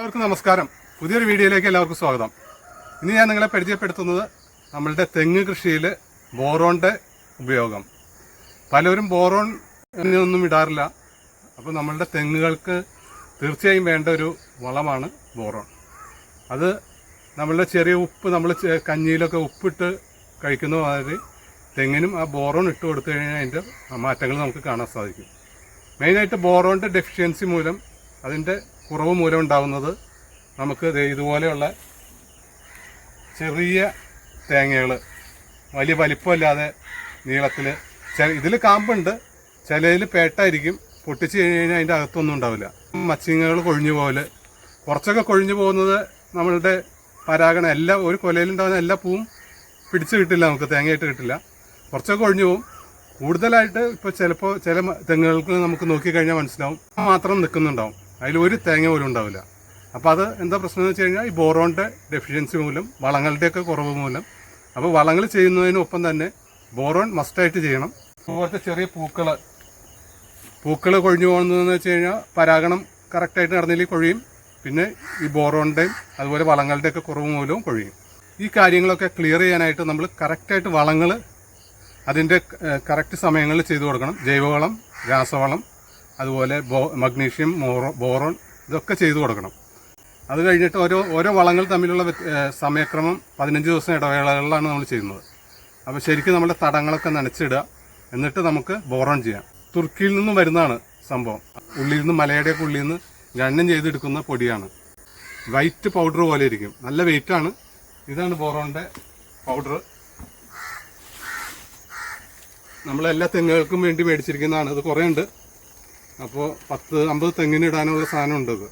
എല്ലാവർക്കും നമസ്കാരം. പുതിയൊരു വീഡിയോയിലേക്ക് എല്ലാവർക്കും സ്വാഗതം. ഇനി ഞാൻ നിങ്ങളെ പരിചയപ്പെടുത്തുന്നത് നമ്മളുടെ തെങ്ങ് കൃഷിയിൽ ബോറോണിന്റെ ഉപയോഗം. പലരും ബോറോൺ ഒന്നും ഇടാറില്ല. അപ്പോൾ നമ്മളുടെ തെങ്ങുകൾക്ക് തീർച്ചയായും വേണ്ട ഒരു വളമാണ് ബോറോൺ. അത് നമ്മളുടെ ചെറിയ ഉപ്പ് നമ്മൾ കഞ്ഞിയിലൊക്കെ ഉപ്പിട്ട് കഴിക്കുന്ന മാതിരി തെങ്ങിനും ആ ബോറോൺ ഇട്ട് കൊടുത്തു കഴിഞ്ഞാൽ അതിന്റെ മാറ്റങ്ങൾ നമുക്ക് കാണാൻ സാധിക്കും. മെയിനായിട്ട് ബോറോണിന്റെ ഡെഫിഷ്യൻസി മൂലം അതിന്റെ കുറവ് മൂലം ഉണ്ടാവുന്നത് നമുക്ക് ഇതുപോലെയുള്ള ചെറിയ തേങ്ങകൾ വലിയ വലിപ്പമില്ലാതെ നീളത്തിൽ ഇതിൽ കാമ്പുണ്ട്. ചിലതിൽ പേട്ടായിരിക്കും. പൊട്ടിച്ച് കഴിഞ്ഞ് കഴിഞ്ഞാൽ അതിന്റെ അകത്തൊന്നും ഉണ്ടാവില്ല. മച്ചിങ്ങകൾ കൊഴിഞ്ഞു പോകൽ കുറച്ചൊക്കെ കൊഴിഞ്ഞു പോകുന്നത് നമ്മളുടെ പരാഗണ എല്ലാ ഒരു കൊലയിലുണ്ടാകുന്ന എല്ലാ പൂവും പിടിച്ച് കിട്ടില്ല നമുക്ക് തേങ്ങയായിട്ട് കിട്ടില്ല. കുറച്ചൊക്കെ കൊഴിഞ്ഞു പോകും. കൂടുതലായിട്ട് ഇപ്പോൾ ചിലപ്പോൾ ചില തെങ്ങുകൾക്ക് നമുക്ക് നോക്കിക്കഴിഞ്ഞാൽ മനസ്സിലാവും. മാത്രം നിൽക്കുന്നുണ്ടാവും അതിൽ ഒരു തേങ്ങ പോലും ഉണ്ടാവില്ല. അപ്പോൾ അത് എന്താ പ്രശ്നം എന്ന് വെച്ച് കഴിഞ്ഞാൽ ഈ ബോറോണിന്റെ ഡെഫിഷ്യൻസി മൂലം വളങ്ങളുടെയൊക്കെ കുറവ് മൂലം. അപ്പോൾ വളങ്ങൾ ചെയ്യുന്നതിനൊപ്പം തന്നെ ബോറോൺ മസ്റ്റായിട്ട് ചെയ്യണം. അതുപോലത്തെ ചെറിയ പൂക്കൾ പൂക്കൾ കൊഴിഞ്ഞു പോകുന്നതെന്ന് വെച്ച് കഴിഞ്ഞാൽ പരാഗണം കറക്റ്റായിട്ട് നടന്നില്ലെങ്കിൽ കൊഴിയും. പിന്നെ ഈ ബോറോണിന്റെയും അതുപോലെ വളങ്ങളുടെയൊക്കെ കുറവ് മൂലവും കൊഴിയും. ഈ കാര്യങ്ങളൊക്കെ ക്ലിയർ ചെയ്യാനായിട്ട് നമ്മൾ കറക്റ്റായിട്ട് വളങ്ങൾ അതിന്റെ കറക്റ്റ് സമയങ്ങളിൽ ചെയ്തു കൊടുക്കണം. ജൈവവളം രാസവളം അതുപോലെ മഗ്നീഷ്യം ബോറോൺ ഇതൊക്കെ ചെയ്തു കൊടുക്കണം. അത് കഴിഞ്ഞിട്ട് ഓരോ ഓരോ വളങ്ങൾ തമ്മിലുള്ള സമയക്രമം പതിനഞ്ച് ദിവസം ഇടവേളകളിലാണ് നമ്മൾ ചെയ്യുന്നത്. അപ്പോൾ ശരിക്കും നമ്മുടെ തടങ്ങളൊക്കെ നനച്ചിടുക എന്നിട്ട് നമുക്ക് ബോറോൺ ചെയ്യാം. തുർക്കിയിൽ നിന്നും വരുന്നതാണ് സംഭവം. ഉള്ളിൽ നിന്ന് മലയുടെ ഉള്ളിൽ നിന്ന് ഗണ്ണം ചെയ്തെടുക്കുന്ന പൊടിയാണ്. വൈറ്റ് പൗഡർ പോലെ ഇരിക്കും. നല്ല വെയിറ്റ് ആണ്. ഇതാണ് ബോറോണിന്റെ പൗഡർ. നമ്മളെല്ലാ തെങ്ങുകൾക്കും വേണ്ടി മേടിച്ചിരിക്കുന്നതാണ്. ഇത് കുറേ ഉണ്ട് അപ്പോൾ പത്ത് അമ്പത് തെങ്ങിന് ഇടാനുള്ള സാധനം ഉണ്ടത്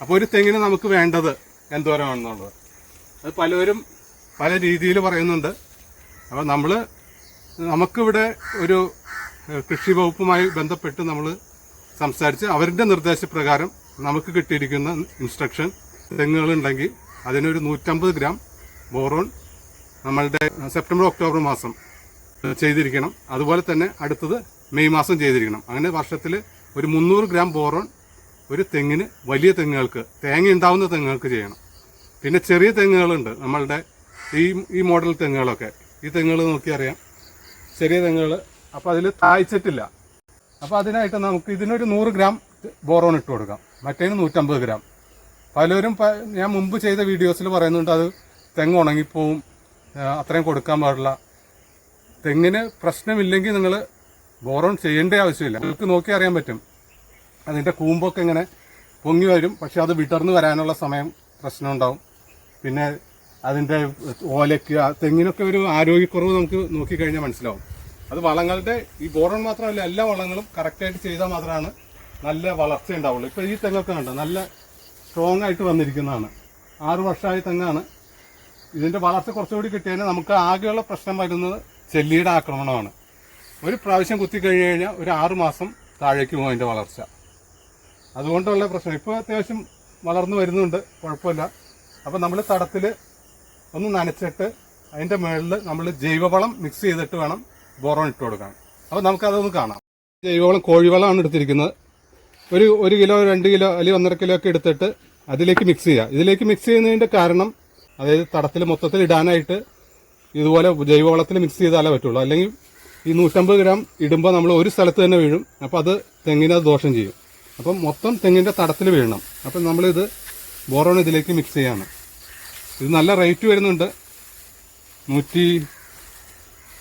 അപ്പോൾ ഒരു തെങ്ങിന് നമുക്ക് വേണ്ടത് എന്തോരമാണെന്നുള്ളത്. അത് പലരും പല രീതിയിൽ പറയുന്നുണ്ട്. അപ്പോൾ നമ്മൾ നമുക്കിവിടെ ഒരു കൃഷി വകുപ്പുമായി ബന്ധപ്പെട്ട് നമ്മൾ സംസാരിച്ച് അവരുടെ നിർദ്ദേശപ്രകാരം നമുക്ക് കിട്ടിയിരിക്കുന്ന ഇൻസ്ട്രക്ഷൻ തെങ്ങുകളുണ്ടെങ്കിൽ അതിനൊരു നൂറ്റമ്പത് ഗ്രാം ബോറോൺ നമ്മളുടെ സെപ്റ്റംബർ ഒക്ടോബർ മാസം ചെയ്തിരിക്കണം. അതുപോലെ തന്നെ അടുത്തത് മെയ് മാസം ചെയ്തിരിക്കണം. അങ്ങനെ വർഷത്തിൽ ഒരു മുന്നൂറ് ഗ്രാം ബോറോൺ ഒരു തെങ്ങിന് വലിയ തെങ്ങുകൾക്ക് തേങ്ങ ഉണ്ടാവുന്ന തെങ്ങുകൾക്ക് ചെയ്യണം. പിന്നെ ചെറിയ തെങ്ങുകളുണ്ട്. നമ്മളുടെ ഈ ഈ മോഡൽ തെങ്ങുകളൊക്കെ. ഈ തെങ്ങുകൾ നോക്കിയറിയാം ചെറിയ തെങ്ങുകൾ. അപ്പോൾ അതിൽ താഴ്ചിട്ടില്ല. അപ്പോൾ അതിനായിട്ട് നമുക്ക് ഇതിനൊരു നൂറ് ഗ്രാം ബോറോൺ ഇട്ട് കൊടുക്കാം. മറ്റേന് നൂറ്റമ്പത് ഗ്രാം. പലരും ഞാൻ മുമ്പ് ചെയ്ത വീഡിയോസിൽ പറയുന്നുണ്ട് അത് തെങ്ങ് ഉണങ്ങിപ്പോവും. അത്രയും കൊടുക്കാൻ പാടില്ല. തെങ്ങിന് പ്രശ്നമില്ലെങ്കിൽ നിങ്ങൾ ബോറോൺ ചെയ്യേണ്ട ആവശ്യമില്ല. നിങ്ങൾക്ക് നോക്കി അറിയാൻ പറ്റും. അതിന്റെ കൂമ്പൊക്കെ ഇങ്ങനെ പൊങ്ങി വരും. പക്ഷെ അത് വിടർന്നു വരാനുള്ള സമയം പ്രശ്നമുണ്ടാവും. പിന്നെ അതിന്റെ ഓലയ്ക്ക് തെങ്ങിനൊക്കെ ഒരു ആരോഗ്യക്കുറവ് നമുക്ക് നോക്കിക്കഴിഞ്ഞാൽ മനസ്സിലാവും. അത് വളങ്ങളുടെ ഈ ബോറൺ മാത്രമല്ല എല്ലാ വളങ്ങളും കറക്റ്റായിട്ട് ചെയ്താൽ മാത്രമാണ് നല്ല വളർച്ച ഉണ്ടാവുള്ളൂ. ഇപ്പോൾ ഈ തെങ്ങൊക്കെ കണ്ടോ നല്ല സ്ട്രോങ് ആയിട്ട് വന്നിരിക്കുന്നതാണ്. ആറു വർഷമായി തെങ്ങാണ്. ഇതിന്റെ വളർച്ച കുറച്ചുകൂടി കിട്ടിയതിന് നമുക്ക് ആകെയുള്ള പ്രശ്നം വരുന്നത് ചെല്ലിയുടെ ആക്രമണമാണ്. ഒരു പ്രാവശ്യം കുത്തി കഴിഞ്ഞ് കഴിഞ്ഞാൽ ഒരു ആറ് മാസം താഴേക്ക് പോകും അതിന്റെ വളർച്ച. അതുകൊണ്ടുള്ള പ്രശ്നം. ഇപ്പോൾ അത്യാവശ്യം വളർന്നു വരുന്നുണ്ട്. കുഴപ്പമില്ല. അപ്പോൾ നമ്മൾ തടത്തിൽ ഒന്ന് നനച്ചിട്ട് അതിന്റെ മുകളിൽ നമ്മൾ ജൈവവളം മിക്സ് ചെയ്തിട്ട് വേണം ബോറോൺ ഇട്ട് കൊടുക്കാൻ. അപ്പോൾ നമുക്കതൊന്ന് കാണാം. ജൈവവളം കോഴിവളമാണ് എടുത്തിരിക്കുന്നത്. ഒരു ഒരു കിലോ രണ്ട് കിലോ അല്ലെങ്കിൽ ഒന്നര കിലോ ഒക്കെ എടുത്തിട്ട് അതിലേക്ക് മിക്സ് ചെയ്യുക ഇതിലേക്ക് മിക്സ് ചെയ്യുന്നതിന്റെ കാരണം അതായത് തടത്തിൽ മൊത്തത്തിൽ ഇടാനായിട്ട് ഇതുപോലെ ജൈവവളത്തിൽ മിക്സ് ചെയ്താലേ പറ്റുള്ളൂ. അല്ലെങ്കിൽ ഈ നൂറ്റമ്പത് ഗ്രാം ഇടുമ്പോൾ നമ്മൾ ഒരു സ്ഥലത്ത് തന്നെ വീഴും. അപ്പോൾ അത് തെങ്ങിനെ അത് ദോഷം ചെയ്യും. അപ്പം മൊത്തം തെങ്ങിന്റെ തടത്തിൽ വീഴണം. അപ്പം നമ്മളിത് ബോറോൺ ഇതിലേക്ക് മിക്സ് ചെയ്യാണ്. ഇത് നല്ല റേറ്റ് വരുന്നുണ്ട്. നൂറ്റി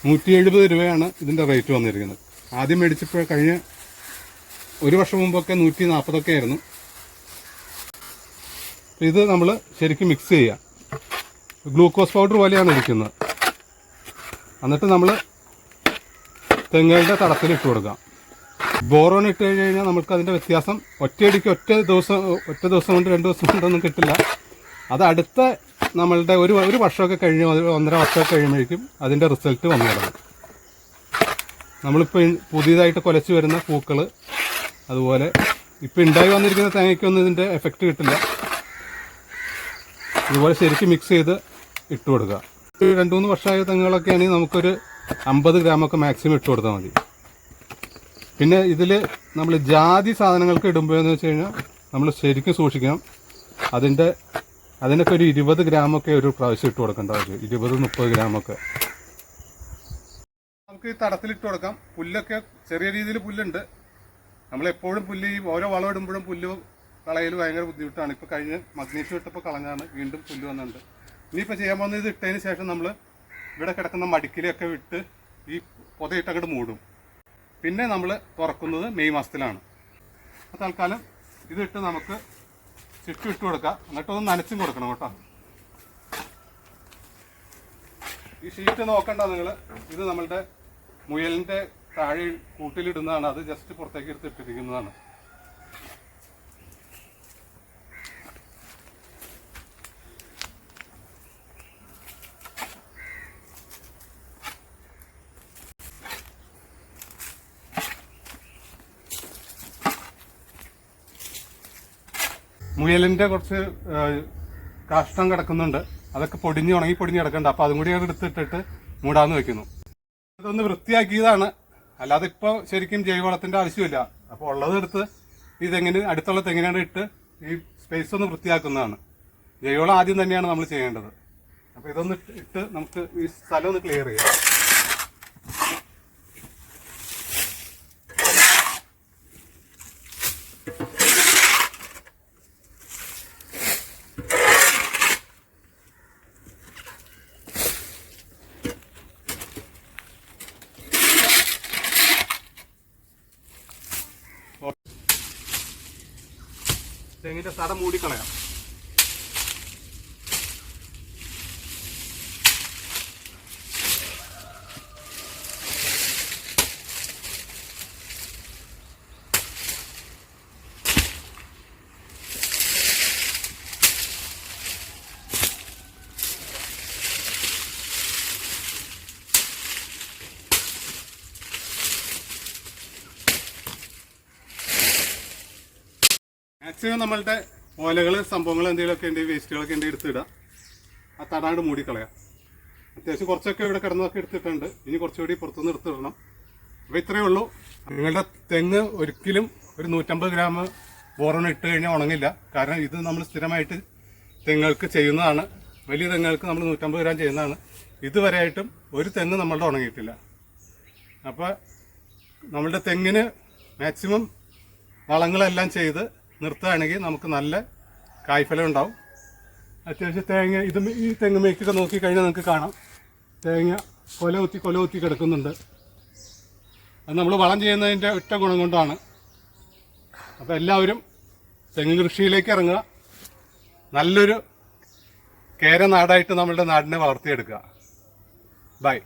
നൂറ്റി എഴുപത് രൂപയാണ് ഇതിന്റെ റേറ്റ് വന്നിരിക്കുന്നത്. ആദ്യം മേടിച്ചപ്പോൾ കഴിഞ്ഞ ഒരു വർഷം മുമ്പൊക്കെ നൂറ്റി നാൽപ്പതൊക്കെ ആയിരുന്നു ഇത് നമ്മൾ ശരിക്കും മിക്സ് ചെയ്യുക ഗ്ലൂക്കോസ് പൗഡർ പോലെയാണ് ഇരിക്കുന്നത്. എന്നിട്ട് നമ്മൾ തെങ്ങുകളുടെ തടത്തിൽ ഇട്ട് കൊടുക്കാം. ബോറോൺ ഇട്ട് കഴിഞ്ഞ് കഴിഞ്ഞാൽ നമുക്ക് അതിന്റെ വ്യത്യാസം ഒറ്റയടിക്ക് ഒറ്റ ദിവസം ഒറ്റ ദിവസം കൊണ്ട് രണ്ട് ദിവസം കൊണ്ടൊന്നും കിട്ടില്ല. അത് അടുത്ത നമ്മളുടെ ഒരു ഒരു വർഷമൊക്കെ കഴിഞ്ഞ് ഒന്നര വർഷമൊക്കെ കഴിയുമ്പോഴേക്കും അതിന്റെ റിസൾട്ട് വന്നു തുടങ്ങും. നമ്മളിപ്പോൾ പുതിയതായിട്ട് കൊലച്ചു വരുന്ന പൂക്കൾ അതുപോലെ ഇപ്പം ഉണ്ടായി വന്നിരിക്കുന്ന തേങ്ങയ്ക്കൊന്നും ഇതിന്റെ എഫക്റ്റ് കിട്ടില്ല. ഇതുപോലെ ശരിക്കും മിക്സ് ചെയ്ത് ഇട്ട് കൊടുക്കുക. രണ്ട് മൂന്ന് വർഷമായ തെങ്ങുകളൊക്കെ ആണെങ്കിൽ നമുക്കൊരു അമ്പത് ഗ്രാമൊക്കെ മാക്സിമം ഇട്ട് കൊടുത്താൽ മതി. പിന്നെ ഇതിൽ നമ്മൾ ജാതി സാധനങ്ങൾക്ക് ഇടുമ്പോൾ എന്ന് വെച്ച് കഴിഞ്ഞാൽ നമ്മൾ ശരിക്കും സൂക്ഷിക്കണം. അതിന്റെ അതിനൊക്കെ ഒരു ഇരുപത് ഗ്രാമൊക്കെ ഒരു പ്രാവശ്യം ഇട്ട് കൊടുക്കേണ്ട ആവശ്യം. ഇരുപത് മുപ്പത് ഗ്രാമൊക്കെ. നമുക്ക് ഈ തടത്തിലിട്ട് കൊടുക്കാം. പുല്ലൊക്കെ ചെറിയ രീതിയിൽ പുല്ലുണ്ട്. നമ്മളെപ്പോഴും പുല്ല് ഈ ഓരോ വളം ഇടുമ്പോഴും പുല്ല് കളയൽ ഭയങ്കര ബുദ്ധിമുട്ടാണ്. ഇപ്പോൾ കഴിഞ്ഞ് മഗ്നീഷ്യം ഇട്ടപ്പോൾ കളഞ്ഞാണ് വീണ്ടും പുല്ല് വന്നിട്ടുണ്ട്. ഇനിയിപ്പോൾ ചെയ്യാൻ പോകുന്നത് ഇട്ടതിന് ശേഷം നമ്മൾ ഇവിടെ കിടക്കുന്ന മടിക്കിലൊക്കെ വിട്ട് ഈ പുതയിട്ട് അങ്ങോട്ട് മൂടും. പിന്നെ നമ്മൾ തുറക്കുന്നത് മെയ് മാസത്തിലാണ്. അപ്പോൾ തൽക്കാലം ഇതിട്ട് നമുക്ക് ചുറ്റും ഇട്ട് കൊടുക്കാം. എന്നിട്ടൊന്ന് നനച്ചും കൊടുക്കണം കേട്ടോ. ഈ ഷീറ്റ് നോക്കണ്ട നിങ്ങൾ ഇത് നമ്മളുടെ മുയലിന്റെ താഴെ കൂട്ടിലിടുന്നതാണ്. അത് ജസ്റ്റ് പുറത്തേക്ക് എടുത്ത് മുയലിന്റെ കുറച്ച് കാഷ്ടം കിടക്കുന്നുണ്ട്. അതൊക്കെ പൊടിഞ്ഞ് ഉണങ്ങി പൊടിഞ്ഞ് കിടക്കുന്നുണ്ട്. അപ്പോൾ അതും കൂടി അത് എടുത്തിട്ടിട്ട് മൂടാന്ന് വെക്കുന്നു. അതൊന്ന് വൃത്തിയാക്കിയതാണ്. അല്ലാതെ ഇപ്പൊ ശരിക്കും ജൈവവളത്തിന്റെ ആവശ്യമില്ല. അപ്പോൾ ഉള്ളത് എടുത്ത് ഇതെങ്ങനെ തെങ്ങിന് അടുത്തുള്ള തെങ്ങിനാണ് ഇട്ട് ഈ സ്പേസ് ഒന്ന് വൃത്തിയാക്കുന്നതാണ്. ജൈവവളം ആദ്യം തന്നെയാണ് നമ്മൾ ചെയ്യേണ്ടത്. അപ്പോൾ ഇതൊന്ന് ഇട്ട് നമുക്ക് ഈ സ്ഥലം ഒന്ന് ക്ലിയർ ചെയ്യാം. തെങ്ങിന്റെ തട മൂടിക്കളയാം. മാക്സിമം നമ്മളുടെ ഓലകൾ സംഭവങ്ങൾ എന്തെങ്കിലുമൊക്കെ ഉണ്ട് വേസ്റ്റുകളൊക്കെ ഉണ്ട് എടുത്തിടുക ആ തടാണ്ട് മൂടിക്കളയാം അത്യാവശ്യം കുറച്ചൊക്കെ ഇവിടെ കിടന്നൊക്കെ എടുത്തിട്ടുണ്ട്. ഇനി കുറച്ചുകൂടി പുറത്തുനിന്ന് എടുത്തിടണം അപ്പോൾ ഇത്രയേ ഉള്ളൂ. നിങ്ങളുടെ തെങ്ങ് ഒരിക്കലും ഒരു നൂറ്റമ്പത് ഗ്രാം ബോറോൺ ഇട്ട് കഴിഞ്ഞാൽ ഉണങ്ങില്ല. കാരണം ഇത് നമ്മൾ സ്ഥിരമായിട്ട് തെങ്ങുകൾക്ക് ചെയ്യുന്നതാണ്. വലിയ തെങ്ങുകൾക്ക് നമ്മൾ നൂറ്റമ്പത് ഗ്രാം ചെയ്യുന്നതാണ്. ഇതുവരെയായിട്ടും ഒരു തെങ്ങ് നമ്മളുടെ ഉണങ്ങിയിട്ടില്ല. അപ്പോൾ നമ്മളുടെ തെങ്ങിന് മാക്സിമം വളങ്ങളെല്ലാം ചെയ്ത് നിർത്തുകയാണെങ്കിൽ നമുക്ക് നല്ല കായ്ഫലം ഉണ്ടാവും. അത്യാവശ്യം തേങ്ങ ഇത് ഈ തെങ്ങ് മേക്കൊക്കെ നോക്കിക്കഴിഞ്ഞാൽ നമുക്ക് കാണാം. തേങ്ങ കൊല കുത്തി കൊല കുത്തി കിടക്കുന്നുണ്ട്. അത് നമ്മൾ വളം ചെയ്യുന്നതിന്റെ ഒറ്റ ഗുണം കൊണ്ടാണ്. അപ്പോൾ എല്ലാവരും തെങ്ങ് കൃഷിയിലേക്ക് ഇറങ്ങുക. നല്ലൊരു കേര നാടായിട്ട് നമ്മളുടെ നാടിനെ വളർത്തിയെടുക്കുക. ബൈ.